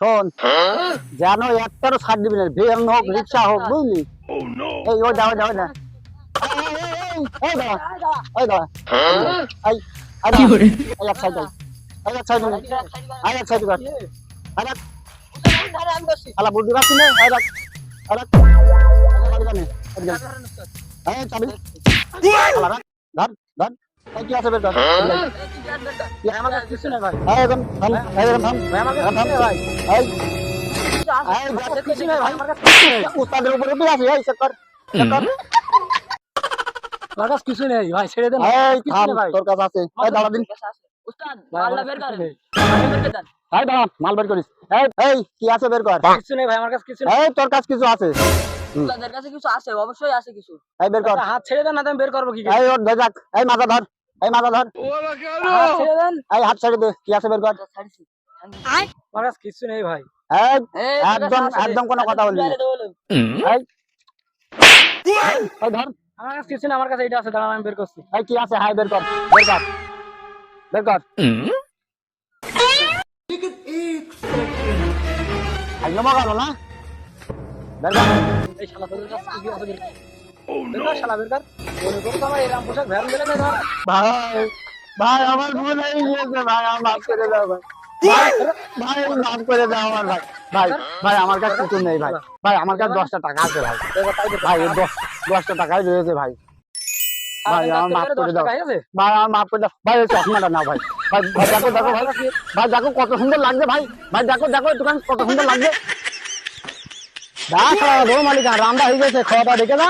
শোন যেন একটারও ছাড় দিবি না ভ্যান হোক রিক্সা হোক বুঝলি এই ওই দাও দাও না এই দাও এই দাও এই করে এই এক সাইড এই এক সাইড এই এক সাইড কর এই আলা বুদ্ধি রাখছি না এই রাখ এই চাবি ধর ধর কি আছে বের ধর কি কিছু নেই ভাই। এই এখন থাম এই এখন থাম। ভাই আমার থাম। ভাই। এই এই কিছু নেই ভাই আমার কাছে উস্তাদের উপরে দিয়ে আছে এই চেক কর। চেক কর। আমার কাছে কিছু নেই ভাই ছেড়ে দেন। এই থাম তোর কাছে আছে। এই দাঁড়া দিন। উস্তাদ ভাই, বের কাছে করেন। নেই। বের করে দেন। এই দাঁড়া মাল বের করিস। এই এই কি আছে বের কর। কিছু নেই ভাই আমার কাছে কিছু নেই। এই তোর কাছে কিছু আছে। উস্তাদের কাছে কিছু আছে অবশ্যই আছে কিছু। এই বের কর। আচ্ছা, হাত ছেড়ে দেন না আমি বের করব কি করে? এই ওর ধরে রাখ এই মাথা ধর। এই মাথা ধর হাত ছেড়ে দেন। এই হাত ছেড়ে দে কি আছে বের কর। ছাড়ছি আমার কাছে কিছু নেই ভাই। একদম একদম কোনো কথা বলবি না। এই। ধর। আমার কাছে কিছু নেই আমার কাছে এটা আছে দাঁড়ান আমি বের করছি। এই কি আছে? হাই বের কর। বের কর। বের কর। গেল না। বের কর। এই শালা তোদের কাছে কি আছে? বের কর। বের কর শালা বের কর। ভাই ভাই আমার ভুল হয়ে গিয়েছে ভাই আমার মাফ করে দাও ভাই। ভাই মাফ করে দাও আমার ভাই। ভাই ভাই আমার কাছে কিছু নেই ভাই। ভাই আমার কাছে দশটা টাকা আছে ভাই। ভাই দশ দশটা টাকাই রয়েছে ভাই। ভাই আমার মাফ করে দাও। ভাই আমার মাফ করে দাও। ভাই এই চশমাটা নাও ভাই। ভাই ভাই দেখো দেখো ভাই। ভাই দেখো কত সুন্দর লাগছে ভাই। ভাই দেখো দেখো দোকান কত সুন্দর লাগছে। দেখ রো মালিকা রান্না হয়ে গেছে খাওয়া দাওয়া দেখে না